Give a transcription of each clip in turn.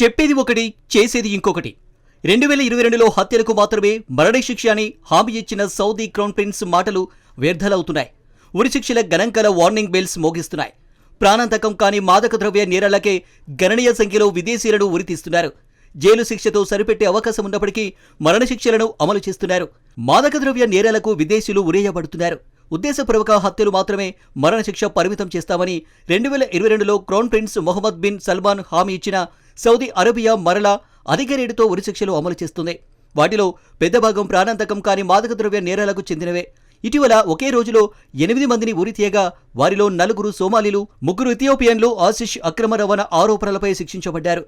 చెప్పేది ఒకటి చేసేది ఇంకొకటి. రెండు వేల ఇరవై రెండులో హత్యలకు మాత్రమే మరణశిక్ష అని హామీ ఇచ్చిన సౌదీ క్రౌన్ ప్రిన్స్ మాటలు వ్యర్థలవుతున్నాయి. ఉరిశిక్షల గణంకల వార్నింగ్ బెల్స్ మోగిస్తున్నాయి. ప్రాణాంతకం కాని మాదక ద్రవ్య నేరాలకే గణనీయ సంఖ్యలో విదేశీయులను ఉరితీస్తున్నారు. జైలు శిక్షతో సరిపెట్టే అవకాశం ఉన్నప్పటికీ మరణశిక్షలను అమలు చేస్తున్నారు. మాదక ద్రవ్య నేరాలకు విదేశీయులు ఉరేయబడుతున్నారు. ఉద్దేశపూర్వక హత్యలు మాత్రమే మరణశిక్ష పరిమితం చేస్తామని రెండు వేల ఇరవై రెండులో crown prince Mohammed bin Salman హామీ ఇచ్చిన సౌదీ అరేబియా మరలా అధిక రేటుతో ఉరిశిక్షలు అమలు చేస్తుంది. వాటిలో పెద్ద భాగం ప్రాణాంతకం కాని మాదక ద్రవ్య నేరాలకు చెందినవే. ఇటీవల ఒకే రోజులో ఎనిమిది మందిని ఉరి తీయగా వారిలో నలుగురు సోమాలీలు ముగ్గురు ఇథియోపియన్లు ఆశిష్ అక్రమ రవాణా ఆరోపణలపై శిక్షించబడ్డారు.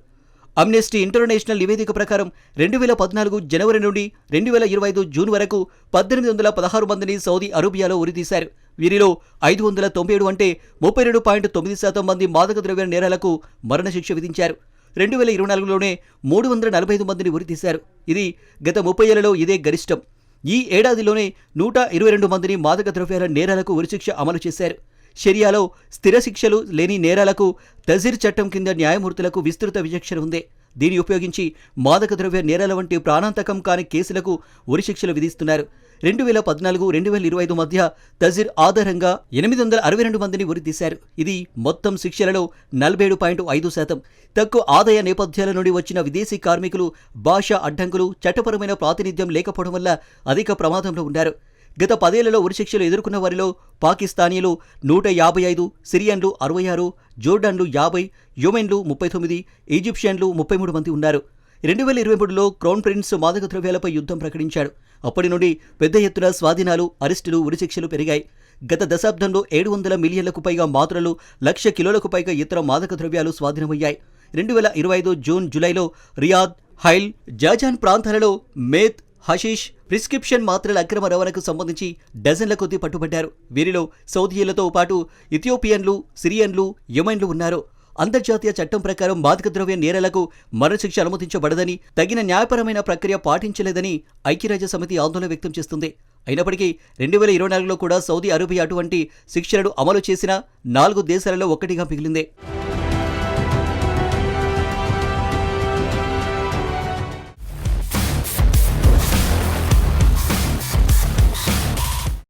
అమ్నెస్టీ ఇంటర్నేషనల్ నివేదిక ప్రకారం రెండు వేల పద్నాలుగు జనవరి నుండి రెండు వేల ఇరవై ఐదు జూన్ వరకు పద్దెనిమిది వందల పదహారు మందిని సౌదీ అరేబియాలో ఉరితీశారు వీరిలో ఐదు వందల తొంభై ఏడు అంటే ముప్పై రెండు పాయింట్ తొమ్మిది శాతం మంది మాదక ద్రవ్య నేరాలకు మరణశిక్ష విధించారు. రెండు వేల ఇరవై నాలుగులోనే మూడు వందల నలభై ఐదు మందిని ఉరితీశారు. ఇది గత ముప్పై ఏళ్ళలో ఇదే గరిష్టం. ఈ ఏడాదిలోనే నూట ఇరవై రెండు మందిని మాదక ద్రవ్యాల నేరాలకు ఉరిశిక్ష అమలు చేశారు. షరియాలో స్థిర శిక్షలు లేని నేరాలకు తజీర్ చట్టం కింద న్యాయమూర్తులకు విస్తృత విచక్షణ ఉంది. దీన్ని ఉపయోగించి మాదక ద్రవ్య నేరాల వంటి ప్రాణాంతకం కాని కేసులకు ఉరిశిక్షలు విధిస్తున్నారు. రెండు వేల పద్నాలుగు రెండు వేల ఇరవై ఐదు మధ్య తజీర్ ఆధారంగా ఎనిమిది వందల అరవై రెండు మందిని ఉరితీశారు. ఇది మొత్తం శిక్షలలో నలభై ఏడు పాయింట్ ఐదు శాతం. తక్కువ ఆదాయ నేపథ్యాల నుండి వచ్చిన విదేశీ కార్మికులు భాష అడ్డంకులు చట్టపరమైన ప్రాతినిధ్యం లేకపోవడం వల్ల అధిక ప్రమాదంలో ఉన్నారు. గత పదేళ్ళలో ఉరిశిక్షలు ఎదుర్కొన్న వారిలో పాకిస్తానీలు నూట యాభై ఐదు సిరియన్లు అరవై ఆరు జోర్డాన్లు యాభై యుమెన్లు ముప్పై తొమ్మిది ఈజిప్షియన్లు ముప్పై మూడు మంది ఉన్నారు. రెండు వేల ఇరవై మూడులో క్రౌన్ ప్రిన్స్ మాదక ద్రవ్యాలపై యుద్ధం ప్రకటించాడు. అప్పటి నుండి పెద్ద ఎత్తున స్వాధీనాలు అరెస్టులు ఉరిశిక్షలు పెరిగాయి. గత దశాబ్దంలో ఏడు వందల మిలియన్లకు పైగా మాత్రలు లక్ష కిలోలకు పైగా ఇతర మాదక ద్రవ్యాలు స్వాధీనమయ్యాయి. రెండు వేల ఇరవై ఐదు జూన్ జూలైలో రియాద్ హైల్ జాజాన్ ప్రాంతాలలో మేత్ హషీష్ ప్రిస్క్రిప్షన్ మాత్రల అక్రమ రవాణాకు సంబంధించి డజన్ల కొద్దీ పట్టుబడ్డారు. వీరిలో సౌదీయులతో పాటు ఇథియోపియన్లు సిరియన్లు యెమెన్లు ఉన్నారు. అంతర్జాతీయ చట్టం ప్రకారం మాదక ద్రవ్య నేరాలకు మరణశిక్ష అనుమతించబడదని తగిన న్యాయపరమైన ప్రక్రియ పాటించలేదని ఐక్యరాజ్య సమితి ఆందోళన వ్యక్తం చేస్తుంది. అయినప్పటికీ రెండు వేల ఇరవై నాలుగులో కూడా సౌదీ అరేబియా అటువంటి శిక్షలను అమలు చేసిన నాలుగు దేశాలలో ఒక్కటిగా మిగిలింది.